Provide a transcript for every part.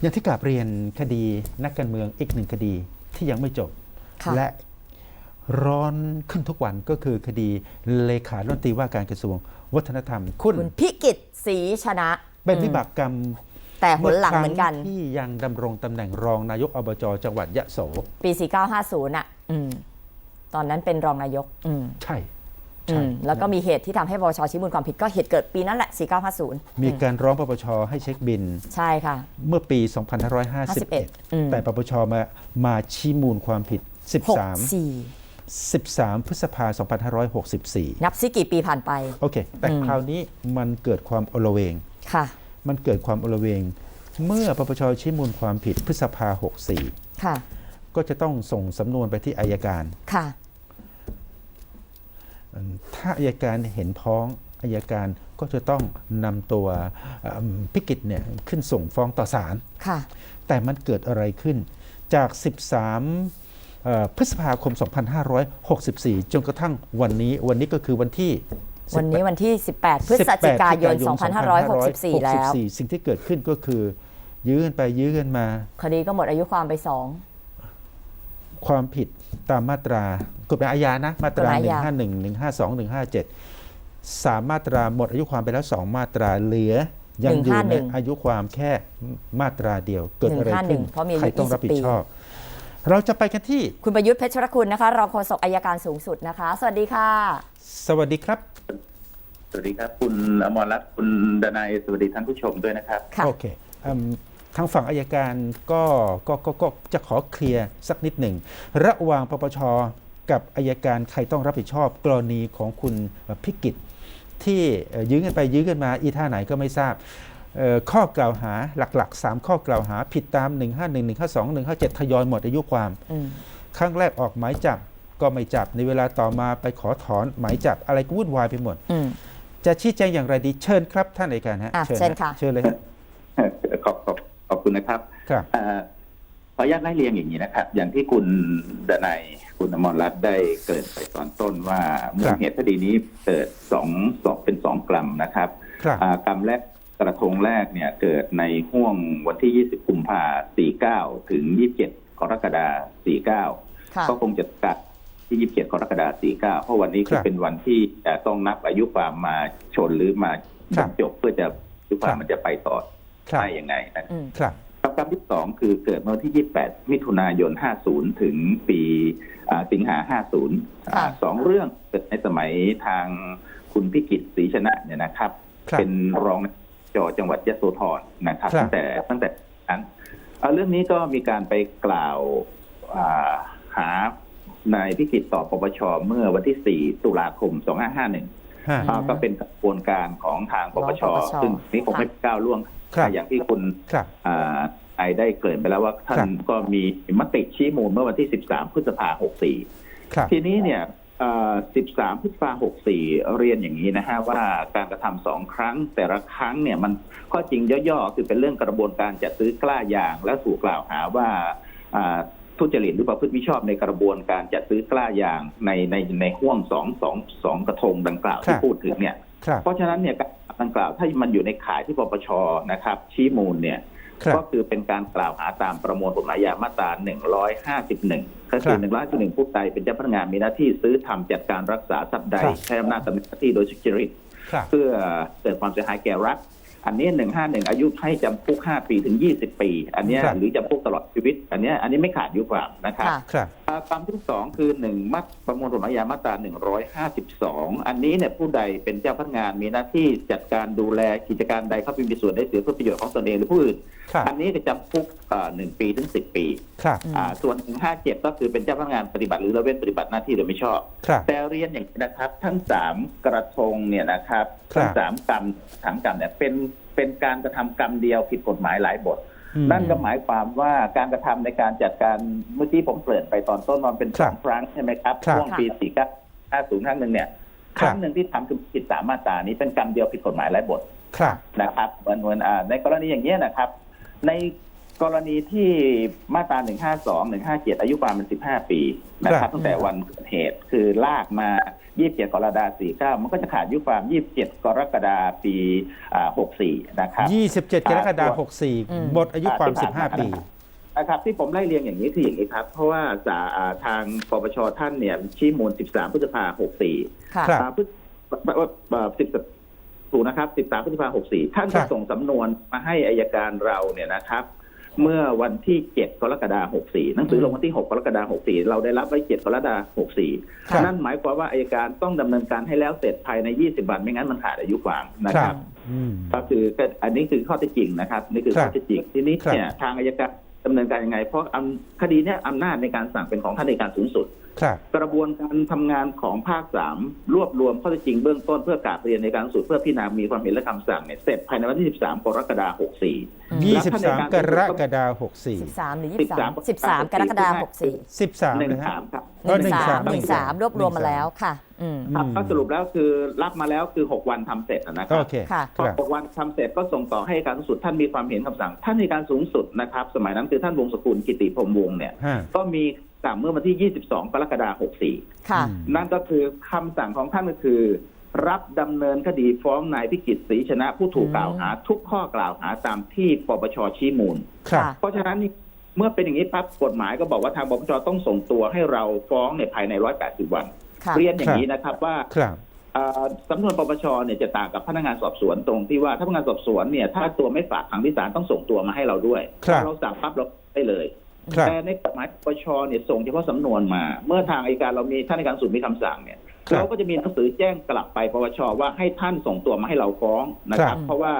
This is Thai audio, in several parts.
อย่างที่กราบเรียนคดีนักการเมืองอีกหนึ่งคดีที่ยังไม่จบค่ะและร้อนขึ้นทุกวันก็คือคดีเลขารัฐมนตรีว่าการกระทรวงวัฒนธรรม คุณคุณพิกิตศรีชนะ เป็นอืมวิบากกรรมแต่หนหลังเหมือนกันครั้ที่ยังดำรงตำแหน่งรองนายกอบจจังหวัดยะโส ปี 4950อะอืมตอนนั้นเป็นรองนายกอืมใช่ อืใช่มแล้วก็มีเหตุที่ทำให้ปปชชี้มูลความผิดก็เหตุเกิดปีนั้นแหละ 4950 มีการร้องปปชให้เช็คบิน ใช่ค่ะ เมื่อปี อืม 2551 แต่ปปชมามาชี้มูลความผิด 13 64 13 พฤษภา2564 นับซิกี่ปีผ่านไป โอเค แต่อืม คราวนี้มันเกิดความอลเวง ค่ะ มันเกิดความอลเวง เมื่อปปชชี้มูลความผิดพฤษภา ค่ะ 64 ก็จะต้องส่งสำนวนไปที่อายการ ค่ะ ถ้าอายการเห็นพ้องอายการก็จะต้องนำตัวเอิ่มพิกิจเนี่ยขึ้นส่งฟ้องต่อศาลค่ะแต่มันเกิดอะไรขึ้นจาก 13เอ่อพฤษภาคม 2564 จนกระทั่งวันนี้วันนี้ก็คือวันที่ วันนี้วันที่ 18 พฤศจิกายน 2564 แล้ว สิ่งที่เกิดขึ้นก็คือ ยื้อกันไปยื้อกันมา คดีก็หมดอายุความไปสอง ความผิดตามมาตรากฎหมายอาญานะ มาตรากฎหมายอาญา151 152 157สามมาตราหมดอายุความไปแล้ว2มาตราเหลือยังอยู่ในอายุความแค่มาตราเดียว เกิดอะไรขึ้น151เพราะมีอายุใครต้องรับผิด20ปีชอบ เราจะไปกันที่ คุณประยุทธ์เพชรคุณนะคะ รองโฆษกอายการสูงสุดนะคะ สวัสดีค่ะ สวัสดีครับ สวัสดีครับ คุณอมรรัตน์คุณดนายสวัสดีท่านผู้ชมด้วยนะครับค่ะโอเคอืม ทางฝั่งอายการก็ก็ก็ก็จะขอเคลียร์สักนิดหนึ่ง ระหว่างปปชกับอายการใครต้องรับผิดชอบ กรณีของคุณพิกิจที่เอ่อยื้อกันไปยื้อกันมาอีท่าไหนก็ไม่ทราบเอ่อข้อกล่าวหาหลัก ๆ 3 ข้อกล่าวหาผิดตาม 151 152 157 ทยอยหมดอายุความอืมครั้งแรกออกหมายจับก็ไม่จับในเวลาต่อมาไปขอถอนหมายจับอะไรก็วุ่นวายไปหมดอืมจะชี้แจงอย่างไรดีเชิญครับท่านอัยการฮะอะเชิญค่ะฮเชิญเลยฮะขอบขอบ ขอบคุณนะครับครับเอ่อขออนุญาตไล่เรียงอย่างนี้นะครับ อย่างที่คุณดนายคุณอมรรัตน์ได้เกริดไปตอนต้นว่ามูลเหตุคดีนี้เกิดสองสองเป็นสองกลัมนะครับครับอ่ากลัมแรกกระทงแรกเนี่ยเกิดในห่วงวันที่ 20กุมภา49 ถึง 27 กรกฎาคมค่ะ49 ก็คงจะกัดที่ 27 กรกฎาคม49 เพราะวันนี้ครัคือบเป็นวันที่จะต้องนับอายุความมาชนหรือมาครับจบเพื่อจะอายุควาครัมบมันจะไปต่อครับ ได้ยังไงนะอืมครับครับกรรมที่สองคือเกิดเมื่อวันที่ 28 มิถุนายน 50 ถึงปีอ่าสิงหา 50อ่าค่ะสองเรื่องเกิดในสมัยทางคุณพิกิตศรีชนะเนี่ยนะครับครับเป็นรองจอจังหวัดยโสธรนะครับครับ ตั้งแต่ตั้งแต่นั้นเอ่อเรื่องนี้ก็มีการไปกล่าวอ่าหานายพิกิตต่อปปชเมื่อวันที่ 4 ตุลาคม 2551ฮะอ่าก็เป็นกระบวนการของทางปปชของปปชซึ่งนี่คงไม่ก้าวล่วงครับ อย่างที่คุณครับอ่าไอได้เกริ่นไปแล้วว่าท่าครันบก็มีมติชี้มูลเมื่อวันที่ 13 พฤษภา64ครับทีนี้เนี่ยเอ่อ13 พฤษภา64เรียนอย่างนี้นะฮะว่าการกระทำสองครั้งแต่ละครั้งเนี่ยมันข้อจริงย่อๆ คือเป็นเรื่องกระบวนการจัดซื้อกล้ายางและถูกกล่าวหาว่าอ่าทุจริตหรือประพฤติมิชอบในกระบวนการจัดซื้อกล้ายางในในในห่วงสองสองสองกระทงดังกล่าวครัที่บพูดถึงเนี่ยครับ เพราะฉะนั้นเนี่ยการดังกล่าวถ้ามันอยู่ในข่ายที่ปปชนะครับ ชี้มูลเนี่ยครับก็คือเป็นการกล่าวหาตามประมวลกฎหมายยามาตรา151ก็คือ151ผู้ใดเป็นเจ้าพนักงานมีหน้าที่ซื้อทำจัดการรักษาทรัพย์ใดครับใช้อำนาจตำแหน่งหน้าที่โดยสุจริตครับเพื่อเกิดความเสียหายแก่รัฐ อันนี้ 151 อายุให้จำคุก 5 ปีถึง 20 ปี อันเนี้ยครับหรือจำคุกตลอดชีวิต อันเนี้ยอันนี้ไม่ขาดอายุความนะครับ ค่ะครับอ่ากรรมที่สองคือหนึ่งมัดประมวลกฎหมายยามาตรา152อันนี้เนี่ยผู้ใดเป็นเจ้าพนักงานมีหน้าที่จัดการดูแลกิจการใดเข้าไปมีส่วนได้เสียเพื่อประโยชน์ของตนเองหรือผู้อื่นครับอันนี้จะจำคุกอ่าหนึ่งปีถึงสิบปีครับอืมอ่าส่วน157ก็คือเป็นเจ้าพนักงานปฏิบัติหรือละเว้นปฏิบัติหน้าที่โดยไม่ชอบครับแต่เรียนอย่างนี้นะครับ ทั้งสามกระทงเนี่ยนะครับครับทั้งสามกรรมสามกรรมเนี่ยเป็นเป็นการกระทำกรรมเดียวผิดกฎหมายหลายบทอืม นั่นก็หมายความว่าการกระทำในการจัดการเมื่อกี้ผมเกริ่นไปตอนต้นมันเป็นคสรัอบงครั้งใช่ไหมครับครับช่วงปีสี่เก้าห้าศูนย์ครั้งหนึ่งเนี่ยคครับรั้งหนึ่งที่ทำคือผิดสามมาตรานี้เป็นกรรมเดียวผิดกฎหมายหลายบทครับนะครับเหมือนเหมือนอ่าในกรณีอย่างนี้ยนะครับ ใน กรณีที่มาตรา 152 157 อายุความเป็น15 ปีนะคครัรับบตั้งแต่วันเกิดเหตุคือลากมา 27 กรกฎาคม49 มันก็จะขาดอายุความ 27 กรกฎาคมปีอ่า64 นะครับ 27 กรกฎาคมอืม64หมดอายุความที่ผ่น15 ปีนะครับที่ผมไล่เรียงอย่างนี้คืออย่างนี้ครับ เพราะว่าสาอ่าทางปปชท่านเนี่ยชี้มูล 13 พฤษภา64ค่ะครับอ่าพฤษสิบถูกนะครับสิบสามพฤษภาหกสี่ท่านครัก็บส่งสำนวนมาให้อายการเราเนี่ยนะครับ เมื่อวันที่เจ็ดกรกฎาหกสี่หนังสือลงวันที่หกกรกฎาหกสี่เราได้รับไว้เจ็ดกรกฎาหกสี่ครับนั่นหมายความว่าอายการต้องดำเนินการให้แล้วเสร็จภายในยี่สิบวันไม่งั้นมันขาดอายุความนะคครัรับบอืมก็คือก็อันนี้คือข้อเท็จจริงนะครับ นี่คือครับข้อเท็จจริง ทีนี้ครับเนี่ยทางอายการดำเนินการยังไง เพราะอำคดีเนี้ยอำนาจในการสั่งเป็นของท่านอัยการสูงสุดครับ กระบวนการทำงานของภาคสามรวบรวมข้อเท็จจริงเบื้องต้นเพื่อกราบเรียนในการสูตรเพื่อพิจารณามีความเห็นและคำสั่งเนี่ยเสร็จภายในวันที่ 13 กรกฎาคม 64อืม23 กรกฎาคม13 หรือ13 23 13 กรกฎาคม 64 64 13หนึ่งเลยฮะสามครับอ๋อ13 13 13 รวบรวมมาแล้วค่ะอืมครับอืมก็สรุปแล้วคือรับมาแล้วคือ 6 วันทำเสร็จนะครัโอบเคค่ะพอครับ6วันทำเสร็จก็ส่งต่อให้อัยการสูงสุดท่านมีความเห็นคำสั่ง ท่านอัยการสูงสุดนะครับ สมัยนั้นคือท่านวงศกุลกิติพรหมวงศ์เนี่ยฮะก็มี สั่งเมื่อวันที่ 22 กรกฎาคม64ค่ะอืมนั่นก็คือคำสั่งของท่านก็คือ รับดำเนินคดีฟ้องนายพิกิตศรีชนะผู้ถูกกล่าวหา ทุกข้อกล่าวหาตามที่ปปชชี้มูล ครับค่ะเพราะฉะนั้นนี่เมื่อเป็นอย่างนี้ปั๊บกฎหมายก็บอกว่าทางปปชต้องส่งตัวให้เราฟ้องเนี่ยภายใน 180 วัน ค่ะ เรียนอย่างนี้นะครับว่า ครับ เอ่อสำนวนปปชเนี่ยจะต่างกับพนักงานสอบสวนตรงที่ว่าถ้าพนักงานสอบสวนเนี่ยถ้าตัวไม่ฝากขังที่ศาลต้องส่งตัวมาให้เราด้วยครับ ถ้าเราสั่งปั๊บเราได้เลยครับ แต่ในกฎหมายปปชเนี่ยส่งเฉพาะสำนวนมา เมื่อทางอัยการเรามีท่านอัยการสูงมีคำสั่งเนี่ยครับเราก็จะมีหนังสือแจ้งกลับไปปปชว่าให้ท่านส่งตัวมาให้เราฟ้องนะคครัรับบเพราะว่า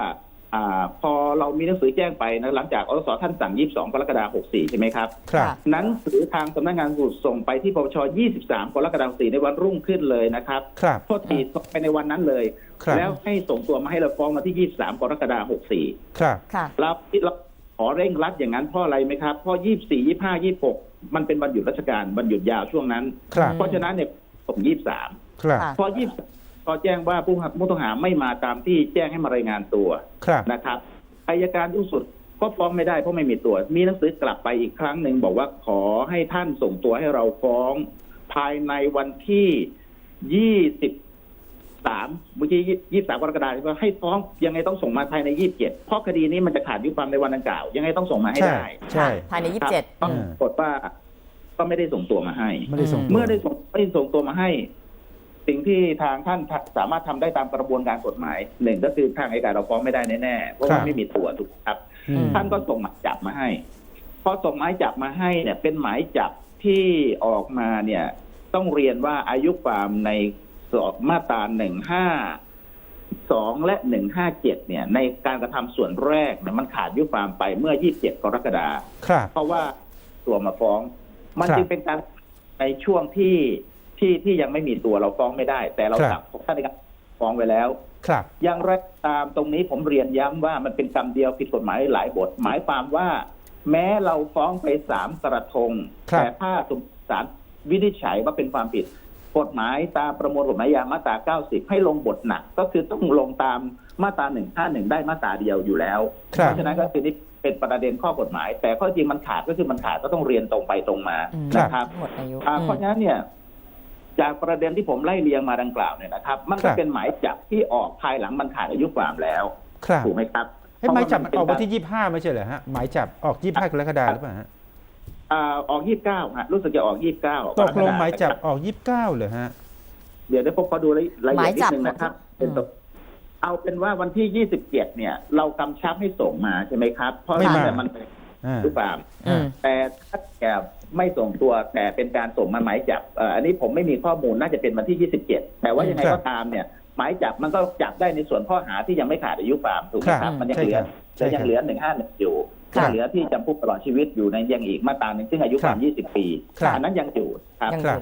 อ่าพอเรามีหนังสือแจ้งไปนะหลังจากอสท่านสั่ง 22 กรกฎาคม 64 ใช่ไหมครับครับค่ะหนังสือทางสำนักงานสูตรส่งไปที่ปปช 23 กรกฎาคม64ในวันรุ่งขึ้นเลยนะครับครับโทษทีส่งไปในวันนั้นเลยครับแล้วให้ส่งตัวมาให้เราฟ้องมาที่ 23 กรกฎาคม 64 ครับค่ะเราเรา ขอเร่งรัดอย่างนั้นเพราะอะไรไหมครับ เพราะ24 25 26มันเป็นวันหยุดราชการวันหยุดยาวช่วงนั้น ครับเพราะฉะนั้นเนี่ยผม23ครับค่ะพอ23พอแจ้งว่าผู้ผู้ต้องหาไม่มาตามที่แจ้งให้มารายงานตัวครับนะครับอายการสูงสุดก็ฟ้องไม่ได้เพราะไม่มีตัว มีหนังสือกลับไปอีกครั้งหนึ่งบอกว่าขอให้ท่านส่งตัวให้เราฟ้อง ภายในวันที่ 23เมื่อกี้23กรกฎาคมก็ให้ฟ้องยังไงต้องส่งมาภายใน27เพราะคดีนี้มันจะขาดอายุความในวันดังกล่าว ยังไงต้องส่งมาให้ใช่ได้ใช่ภายในครับ27ปราอืมกฏว่าก็ไม่ได้ส่งตัวมาให้ ไม่ได้ส่งอืตัวเมื่อได้ส่งไม่ได้ส่งตัวมาให้ สิ่งที่ทางท่านสามารถทำได้ตามกระบวนการกฎหมายหนึ่งก็คือทางอัยการเราฟ้องไม่ได้แน่ๆเพราะครัว่าบไม่มีตัวถูกครับอืมท่านก็ส่งหมายจับมาให้พอส่งหมายจับมาให้เนี่ย เป็นหมายจับที่ออกมาเนี่ย ต้องเรียนว่าอายุความใน สอบมาตราหนึ่งห้าสองและหนึ่งห้าเจ็ดเนี่ย ในการกระทำส่วนแรกเนี่ยมันขาดอายุความไปเมื่อยี่สิบเจ็ดกรกฎาคมครับเพราะว่าตัวมาฟ้อง มันครับจึงเป็นการในช่วงที่ที่ที่ยังไม่มีตัวเราฟ้องไม่ได้ แต่เราครับสั่งท่านในการฟ้องไว้แล้ว ครับอย่างไรก็ตามตรงนี้ผมเรียนย้ำว่ามันเป็นกรรมเดียวผิดกฎหมายหลายบท หมายความว่า แม้เราฟ้องไปสามกระทงครับแต่ถ้าสมศาลวินิจฉัยว่าเป็นความผิด กฎหมายตามประมวลกฎหมายยามาตรา 90 ให้ลงบทหนัก ก็คือต้องลงตามมาตรา 151 ได้มาตราเดียวอยู่แล้วครับเพราะฉะนั้นก็คือนี่เป็นประเด็นข้อกฎหมาย แต่ข้อจริงมันขาดก็คือมันขาดก็ต้องเรียนตรงไปตรงมาอืมนะครับหมดอายุอ่าอืมเพราะฉะนั้นเนี่ย จากประเด็นที่ผมไล่เรียงมาดังกล่าวเนี่ยนะครับ มันครัก็บเป็นหมายจับที่ออกภายหลังมันขาดอายุความแล้วครับถูกไหมครับเฮ้ยหมายจับมันออกเป็วันที่ 25 ไม่ใช่เหรอฮะหมายจับออก 25กรกฎาคมหรือเปล่าฮะ อ่าออกยี่สิบเก้าฮะรู้สึกจะออกยี่สิบเก้าตกลงหมายจับออก29เลยฮะ เดี๋ยวได้พบขอดูรายละเอียดนิดนึงนะครับหมายจับเป็นตกเอาเป็นว่าวันที่ยี่สิบเจ็ดเนี่ย เรากำชับให้ส่งมาใช่ไหมครับ เพราะไม่มาแต่มันอ่าหรือเปล่าอืมแต่ถ้าแกไม่ส่งตัวแต่เป็นการส่งมาหมายจับเอ่ออันนี้ผมไม่มีข้อมูลน่าจะเป็นวันที่27แต่ว่ายังไงครับก็ตามเนี่ย หมายจับมันก็จับได้ในส่วนข้อหาที่ยังไม่ขาดอายุความถูกไหมคครัรับบมันยังใช่เหลือครับใช่และยังครับเหลือหนึ่งห้าหนึ่งอยู่ ครับยังเหลือที่จำคุกตลอดชีวิตอยู่ในยังอีกมาตราหนึ่งซึ่งอายุความ20 ปีครับอันนั้นยังอยู่ครับยังครับ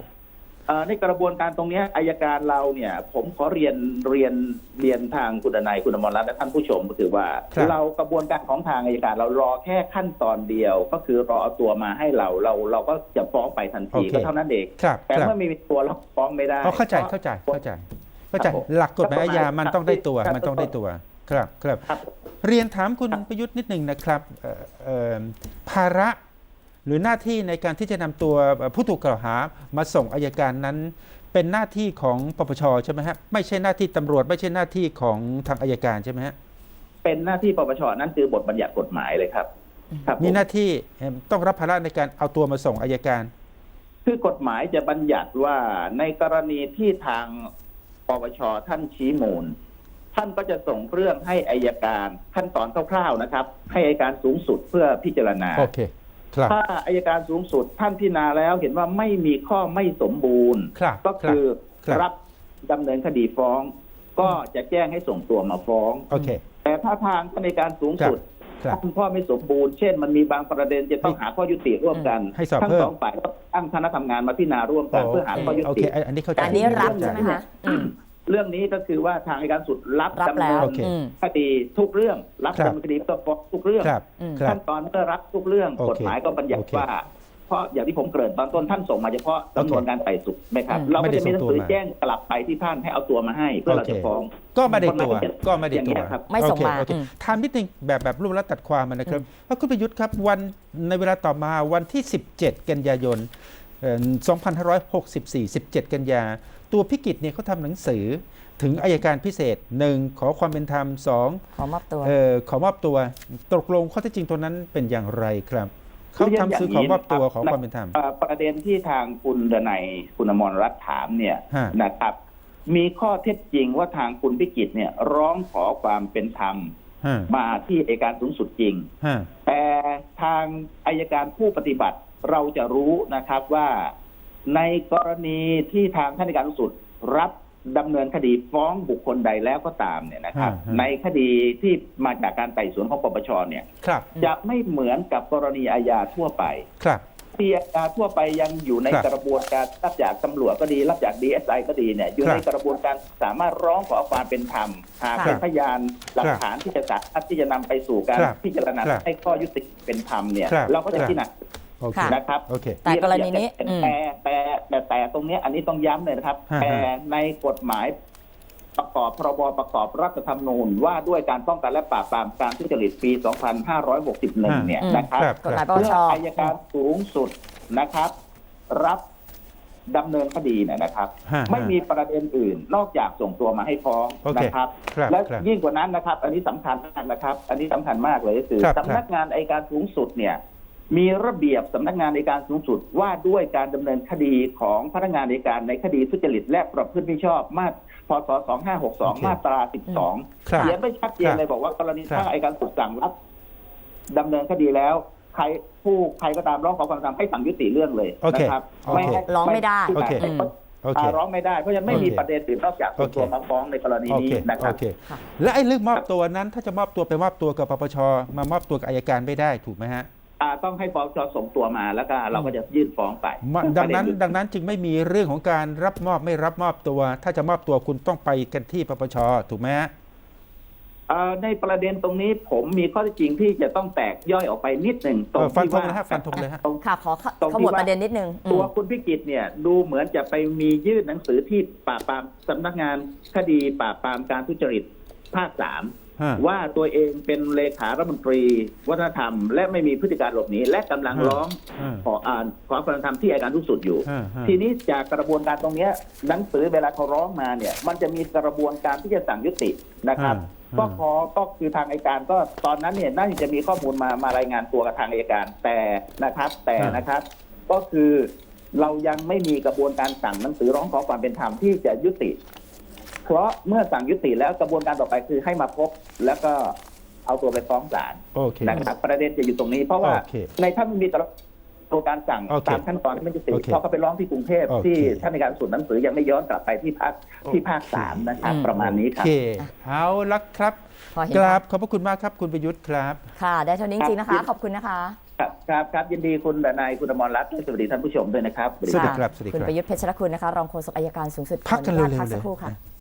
เอ่อในกระบวนการตรงเนี้ยอายการเราเนี่ย ผมขอเรียนเรียนเรียนทางคุณนายคุณอมรรัตน์และท่านผู้ชมก็คือว่าครับเรากระบวนการของทางอายการเรารอแค่ขั้นตอนเดียว ก็คือรอเอาตัวมาให้เราเราเราก็จะฟ้องไปทันทีโอเคก็เท่านั้นเองครับแต่ครับเมื่อไม่มีตัวเราฟ้องไม่ได้เขาเข้าใจพระเข้าใจเข้าใจเข้าใจครับผมหลักกฎหมายอาญามันต้องได้ตัวครับมันต้องได้ตัว ครับครับครับ เรียนถามคุณประยุทธ์นิดหนึ่งนะครับเอ่อเอ่อภาระหรือหน้าที่ในการที่จะนำตัวผู้ถูกกล่าวหามาส่งอายการนั้น เป็นหน้าที่ของปปชใช่ไหมฮะไม่ใช่หน้าที่ตำรวจ ไม่ใช่หน้าที่ของทางอายการใช่ไหมฮะเป็นหน้าที่ปปชนั่นคือบทบัญญัติกฎหมายเลยครับครับผมีหน้าที่เอ่อต้องรับภาระในการเอาตัวมาส่งอายการ คือกฎหมายจะบัญญัติว่าในกรณีที่ทางปปชท่านชี้มูล ท่านก็จะส่งเรื่องให้อายการขั้นตอนคร่าวๆนะครับ ให้อายการสูงสุดเพื่อพิจารณาโอเคครับถ้าอายการสูงสุดท่านพิจารณาแล้วเห็นว่าไม่มีข้อไม่สมบูรณ์ครับก็คือครับรับดำเนินคดีฟ้อง ก็จะแจ้งให้ส่งตัวมาฟ้องโอเคแต่ถ้าทางในการสูงสุดครับถ้าคุณพ่อไม่สมบูรณ์ เช่นมันมีบางประเด็นจะต้องหาข้อยุติร่วมกันให้สอบทั้งเพิ่มสองฝ่ายก็ตั้งคณะทำงานมาพิจารณาร่วมกันเพื่อหาข้อยุโอติเคอันอันนี้เข้าใจอันนี้รับใช่ไหมคะอืม เรื่องนี้ก็คือว่าทางอัยการสุดรับรับดำแล้เนิวนโอเคอืมคดีทุกเรื่อง รับครับ ดำเนินคดีต้องฟ้องทุกเรื่อง ครับอืม ครับ ขั้นตอนเมื่อรับทุกเรื่องโอเคกฎหมายก็บัญญัติโอเคว่าว่าเพราะอย่างที่ผมเกริ่นตอนต้นท่านส่งมาเฉพาะจำนวนการไต่สวนไหมครับ อืม เราก็จะมีหนังสือไม่ได้ส่งตัวมาแจ้งกลับไปที่ท่านให้เอาตัวมาให้ เพื่อเราจะฟ้อง ก็ไม่ได้ตัวคนละก็ไม่ได้อย่างตัเงี้วยครับ ไม่ส่งมาโอเคอืโอมเคถามนิดนึงแบบแบบรูปลัดตัดความมันนะครับว่าคุณประยุทธ์ครับวันในเวลาต่อมาวันที่ 17 กันยายนเอ่อ 2564 17 กันยา ตัวพิกิจเนี่ยเขาทำหนังสือถึงอายการพิเศษหนึ่งขอความเป็นธรรมสองขอมอบตัวเออขอมอบตัวตกลงข้อเท็จจริงตัวนั้นเป็นอย่างไรครับเขาทำสื่อขอมอบตัวขอความเป็นธรรมเอ่อประเด็นที่ทางคุณดนัยคุณอมรรัตน์ถามเนี่ยฮะนะครับ มีข้อเท็จจริงว่าทางคุณพิกิจเนี่ยร้องขอความเป็นธรรมฮะมาที่อัยการสูงสุดจริงฮะแต่ทางอายการผู้ปฏิบัติ เราจะรู้นะครับว่าในกรณีที่ทางท่านอัยการสูงสุดรับดำเนินคดีฟ้องบุคคลใดแล้วก็ตามเนี่ยนะครับ ฮะฮะ ในคดีที่มาจากการไต่สวนของปปชเนี่ย ครับจะไม่เหมือนกับกรณีอาญาทั่วไปครับที่อาญาทั่วไปยังอยู่ในครับกระบวนการรับจากตำรวจก็ดี รับจากดีเอสไอก็ดีเนี่ยอยู่ครับในกระบวนการสามารถร้องขอความเป็นธรรมหากครับเป็นพยานหลักฐานที่จะสามารถที่จะนำไปสู่การครับพิจารณาครับให้ข้อยุติเป็นธรรมเนี่ย ครับเราก็จะครับ พิจารณา โอเคค่ะ นะครับโอเค แต่กรณีนี้อืม แต่แต่แต่แต่ตรงเนี้ยอันนี้ต้องย้ำเลยนะครับ ฮะ แต่ในกฎหมายประกอบพรบประกอบรัฐธรรมนูญว่าด้วยการป้องกันและปราบปรามการทุจริตปี 2561 เนี่ยอืมนะครับ ครับ กฎหมายปปเพื่อชอายการสูงสุดนะครับ รับดำเนินคดีเนี่ยนะครับ ฮะไม่มีประเด็นอื่นนอกจากส่งตัวมาให้ฟ้องโอเคนะครับ ครับและครับยิ่งกว่านั้นนะครับ อันนี้สำคัญมากนะครับ อันนี้สำคัญมากเลยก็คือครับ สำนักงานอัยการสูงสุดเนี่ย มีระเบียบสำนักงานอัยการสูงสุดว่าด้วยการดำเนินคดีของพนักงานอัยการในคดีทุจริตและประพฤติมิชอบมาตราพศ2562 มาตรา 12ครับเขียนไม่ชัดเจนเลยบอกว่ากรณีครับถ้าอัยการสูงสั่งรับดำเนินคดีแล้วใครผู้ใครก็ตามร้องขอความเป็นธรรมให้สั่งยุติเรื่องเลยโอเคนะครับโอเคให้ร้องไม่ได้โอเคไม่โอเคอ่าร้องไม่ได้เพราะฉะนั้นไม่มีโอเคประเด็นอื่นนอกจากส่งตัวโอเคมาฟ้องในกรณีโอนี้เคนะครับโอเคและไอ้เรื่องมอบตัวนั้นถ้าจะมอบตัวไปมอบตัวกับปปชมามอบตัวกับอายการไม่ได้ถูกไหมฮะ อ่าต้องให้ปปชส่งตัวมาแล้วก็เราก็จะยื่นฟ้องไปมาดังนั้น ประเอื่ดังนั้นจึงไม่มีเรื่องของการรับมอบไม่รับมอบตัว ถ้าจะมอบตัวคุณต้องไปกันที่ปปชถูกไหมฮะ เอ่อในประเด็นตรงนี้ผมมีข้อเท็จจริงที่จะต้องแตกย่อยออกไปนิดหนึ่งตรเองอฟันที่ธงว่าเลยฮะฟันธงเลยฮะ ตรง ค่ะขอตรงที่ขมวดว่า ประเด็นนิดนึงอืมตัวคุณพิกิจเนี่ยดูเหมือนจะไปมียื่นหนังสือที่ปราบปรามสำนักงานคดีปราบปรามการทุจริตภาคสามฮะ ว่าตัวเองเป็นเลขารัฐมนตรีวัฒนธรรม และไม่มีพฤติการหลบหนีและกำลังฮะร้องฮะขออ่านขอความเป็นธรรมที่อัยการทุกสุดอยู่ฮะฮะทีนี้จากกระบวนการตรงเนี้ยหนังสือเวลาเขาร้องมาเนี่ย มันจะมีกระบวนการที่จะสั่งยุตินะครับฮะก็ขอก็คือทางอัยการก็ตอนนั้นเนี่ยน่าจะมีข้อมูลมามารายงานตัวกับทางอัยการแต่นะครับ แต่นะครับ ก็คือเรายังไม่มีกระบวนการสั่งหนังสือร้องขอความเป็นธรรมที่จะยุติ เพราะเมื่อสั่งยุติแล้วกระบวนการต่อไปคือให้มาพบแล้วก็เอาตัวไปฟ้องศาลโอเค นะครับประเด็นจะอยู่ตรงนี้ เพราะว่าโอเคในถ้ามันมีกระบวนการสั่งโอเคตามขั้นตอนที่ไม่ยุติโอเคเพราะเขาไปร้องที่กรุงเทพโอเค ที่ท่านในการสูนหนังสือยังไม่ย้อนกลับไปที่ภาคที่ภาคสามนะครับอืมประมาณนี้โอครับ เคเอาละครับพอเห็นกราภาบพขอบพระคุณมากครับคุณประยุทธ์ครับ ค่ะ ได้เท่านี้จริงๆนะคะ ขอบคุณนะคะ ครับครับครับยินดีคุณดนายคุณอมรรัตน์และสวัสดีท่านผู้ชมด้วยนะครับ สวัสดีครับสวัสดีครับคุณประยุทธ์เพชรคุณนะคะ รองโฆษกอัยการสูงสุดพักกันขออญาตเร็วๆพักสักเลยครู่ค่ะนะ